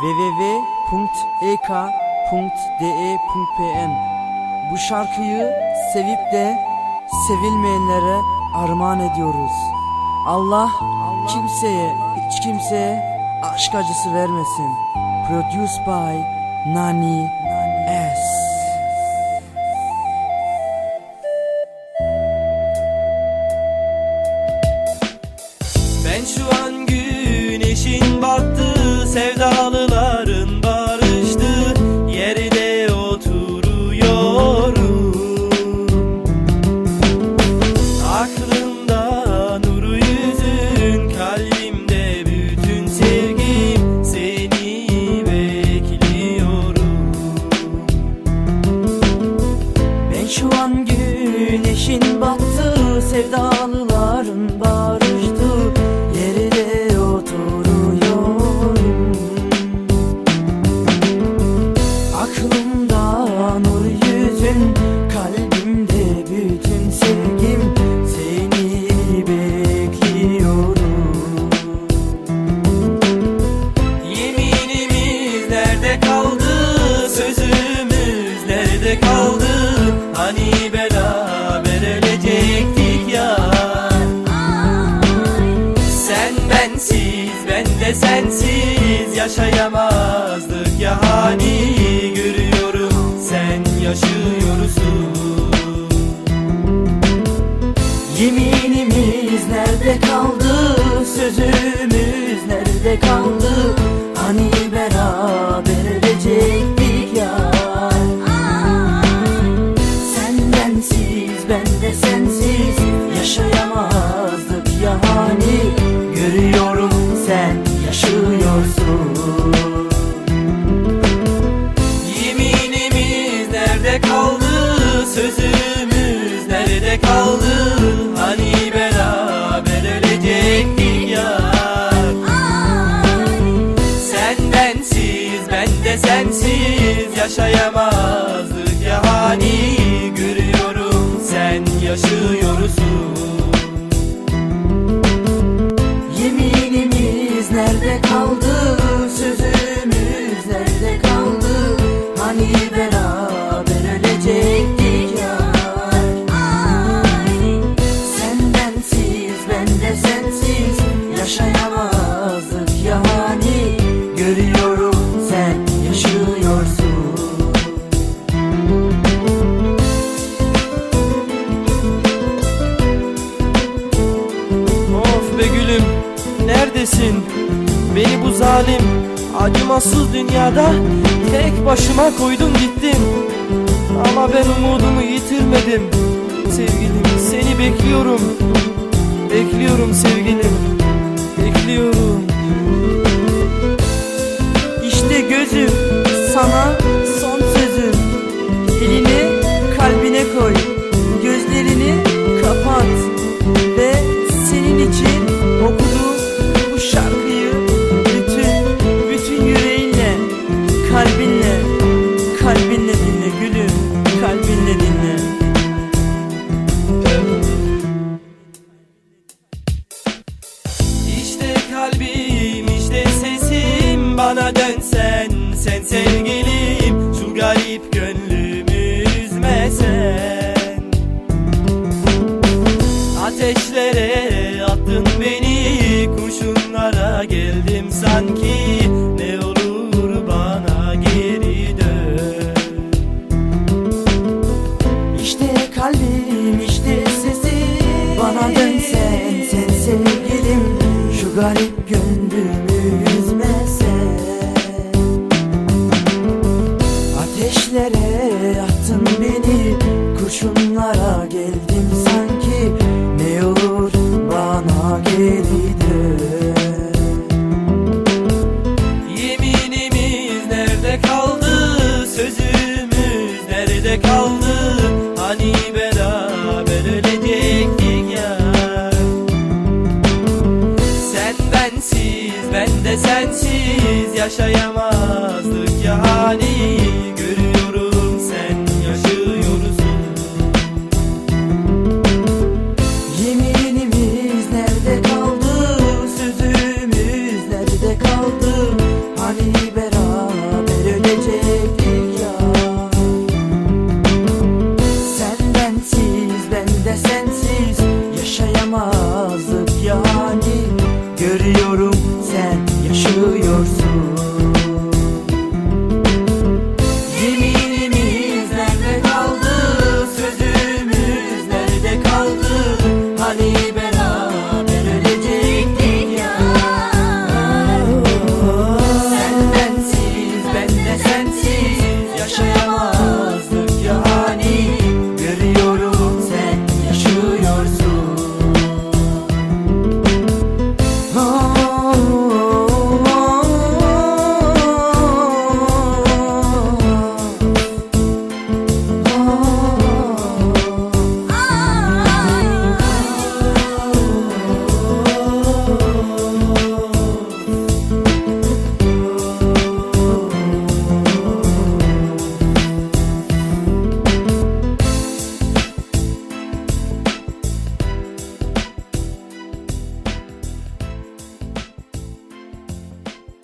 www.ek.de.pn Bu şarkıyı sevip de sevilmeyenlere armağan ediyoruz. Allah kimseye, hiç kimseye aşk acısı vermesin. Produced by Nani S. güneşin battı Sen bensiz ben de sensiz yaşayamazdık. Ya hani Görüyorum sen yaşıyorsun. Yeminimiz nerede kaldı? Sözümüz nerede kaldı? Hani beraber ölecektik ya. Sen bensiz ben de sensiz Yaşayamazdık. Ya hani Görüyorum sen yaşıyorsun. Yeminimiz nerede kaldı? Sözümüz nerede kaldı? Hani beraber ölecektik ya. Sen bensiz ben de sensiz. Yaşayamazdık ya. Hani Görüyorum sen yaşıyorsun nerede kaldı? Neredesin? Beni bu zalim acımasız dünyada tek başıma koydun gittin. Ama ben umudumu yitirmedim. Sevgilim seni bekliyorum. Bekliyorum sevgilim. Bekliyorum. İşte gözüm sana dönsen sen sevgilim. Şu garip gönlümü üzmesen Ateşlere attın beni kurşunlara geldim sanki. Ne olur bana geri dön. İşte kalbim işte sesim. Bana dönsen sen sevgilim. Şu garip gönlümü yaşayamazdık ya hani